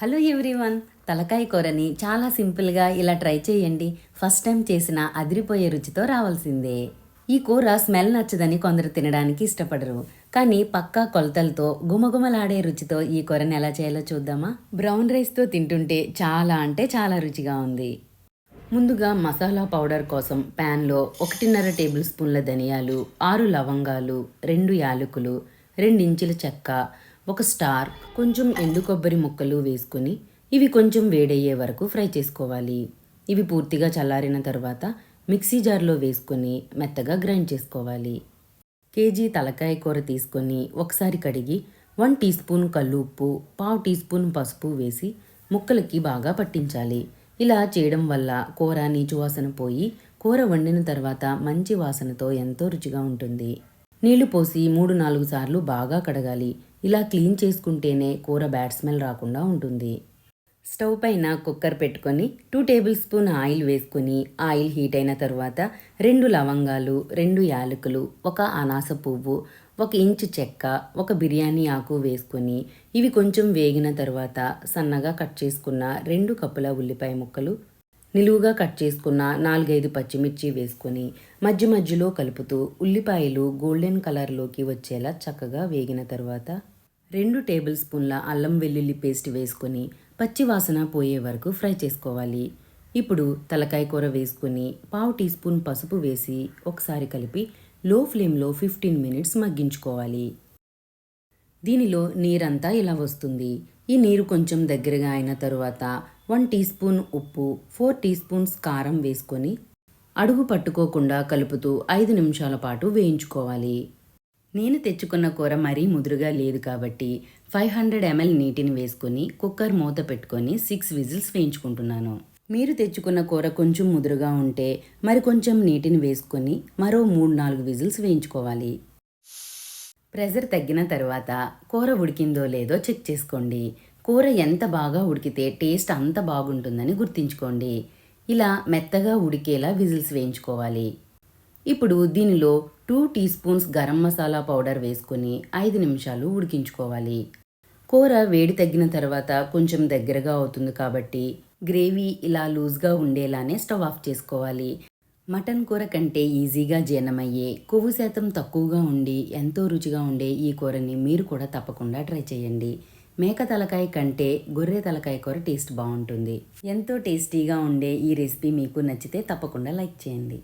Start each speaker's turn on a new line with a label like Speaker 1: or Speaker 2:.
Speaker 1: hello everyone తలకాయ కూరని చాలా సింపుల్గా ఇలా ట్రై చేయండి ఫస్ట్ టైం చేసిన అదిరిపోయే రుచితో రావాల్సిందే ఈ కూర స్మెల్ నచ్చదని కొందరు తినడానికి ఇష్టపడరు కానీ పక్కా కొలతలతో గుమగుమలాడే రుచితో ఈ కూరని ఎలా చేయాలో చూద్దామా బ్రౌన్ రైస్తో తింటుంటే చాలా అంటే చాలా రుచిగా ఉంది ముందుగా మసాలా పౌడర్ కోసం ప్యాన్లో ఒకటిన్నర టేబుల్ స్పూన్ల ధనియాలు ఆరు లవంగాలు రెండు యాలకులు రెండించుల చెక్క ఒక స్టార్ కొంచెం ఎండు కొబ్బరి ముక్కలు వేసుకొని ఇవి కొంచెం వేడయ్యే వరకు ఫ్రై చేసుకోవాలి ఇవి పూర్తిగా చల్లారిన తర్వాత మిక్సీ జార్లో వేసుకొని మెత్తగా గ్రైండ్ చేసుకోవాలి కేజీ తలకాయ కూర తీసుకొని ఒకసారి కడిగి వన్ టీ స్పూన్ ఉప్పు పావు టీ స్పూన్ పసుపు వేసి ముక్కలకి బాగా పట్టించాలి ఇలా చేయడం వల్ల కూర నీచు వాసన పోయి కూర వండిన తర్వాత మంచి వాసనతో ఎంతో రుచిగా ఉంటుంది నీళ్లు పోసి మూడు నాలుగు సార్లు బాగా కడగాలి ఇలా క్లీన్ చేసుకుంటేనే కూర బ్యాడ్ స్మెల్ రాకుండా ఉంటుంది స్టవ్ పైన కుక్కర్ పెట్టుకొని టూ టేబుల్ స్పూన్ ఆయిల్ వేసుకొని ఆయిల్ హీట్ అయిన తర్వాత రెండు లవంగాలు రెండు యాలకులు ఒక అనాస పువ్వు ఒక ఇంచు చెక్క ఒక బిర్యానీ ఆకు వేసుకొని ఇవి కొంచెం వేగిన తర్వాత సన్నగా కట్ చేసుకున్న రెండు కప్పుల ఉల్లిపాయ ముక్కలు నిలువుగా కట్ చేసుకున్న నాలుగైదు పచ్చిమిర్చి వేసుకొని మధ్య మధ్యలో కలుపుతూ ఉల్లిపాయలు గోల్డెన్ కలర్లోకి వచ్చేలా చక్కగా వేగిన తర్వాత రెండు టేబుల్ స్పూన్ల అల్లం వెల్లుల్లి పేస్ట్ వేసుకొని పచ్చివాసన పోయే వరకు ఫ్రై చేసుకోవాలి ఇప్పుడు తలకాయ కూర వేసుకొని పావు టీ స్పూన్ పసుపు వేసి ఒకసారి కలిపి లో ఫ్లేమ్లో ఫిఫ్టీన్ మినిట్స్ మగ్గించుకోవాలి దీనిలో నీరంతా ఇలా వస్తుంది ఈ నీరు కొంచెం దగ్గరగా అయిన తరువాత వన్ టీ స్పూన్ ఉప్పు ఫోర్ టీ స్పూన్స్ కారం వేసుకొని అడుగు పట్టుకోకుండా కలుపుతూ ఐదు నిమిషాల పాటు వేయించుకోవాలి నేను తెచ్చుకున్న కూర మరీ ముదురుగా లేదు కాబట్టి ఫైవ్ హండ్రెడ్ ఎంఎల్ నీటిని వేసుకొని కుక్కర్ మూత పెట్టుకొని సిక్స్ విజిల్స్ వేయించుకుంటున్నాను మీరు తెచ్చుకున్న కూర కొంచెం ముదురుగా ఉంటే మరి కొంచెం నీటిని వేసుకొని మరో మూడు నాలుగు విజిల్స్ వేయించుకోవాలి ప్రెజర్ తగ్గిన తర్వాత కూర ఉడికిందో లేదో చెక్ చేసుకోండి కూర ఎంత బాగా ఉడికితే టేస్ట్ అంత బాగుంటుందని గుర్తుంచుకోండి ఇలా మెత్తగా ఉడికేలా విజిల్స్ వేయించుకోవాలి ఇప్పుడు దీనిలో two teaspoons garam masala powder వేసుకొని ఐదు నిమిషాలు ఉడికించుకోవాలి కూర వేడి తగ్గిన తర్వాత కొంచెం దగ్గరగా అవుతుంది కాబట్టి గ్రేవీ ఇలా లూజ్గా ఉండేలానే స్టవ్ ఆఫ్ చేసుకోవాలి మటన్ కూర కంటే ఈజీగా జీర్ణమయ్యే కొవ్వు శాతం తక్కువగా ఉండి ఎంతో రుచిగా ఉండే ఈ కూరని మీరు కూడా తప్పకుండా ట్రై చేయండి మేక తలకాయ కంటే గొర్రె తలకాయ కూర టేస్ట్ బాగుంటుంది ఎంతో టేస్టీగా ఉండే ఈ రెసిపీ మీకు నచ్చితే తప్పకుండా లైక్ చేయండి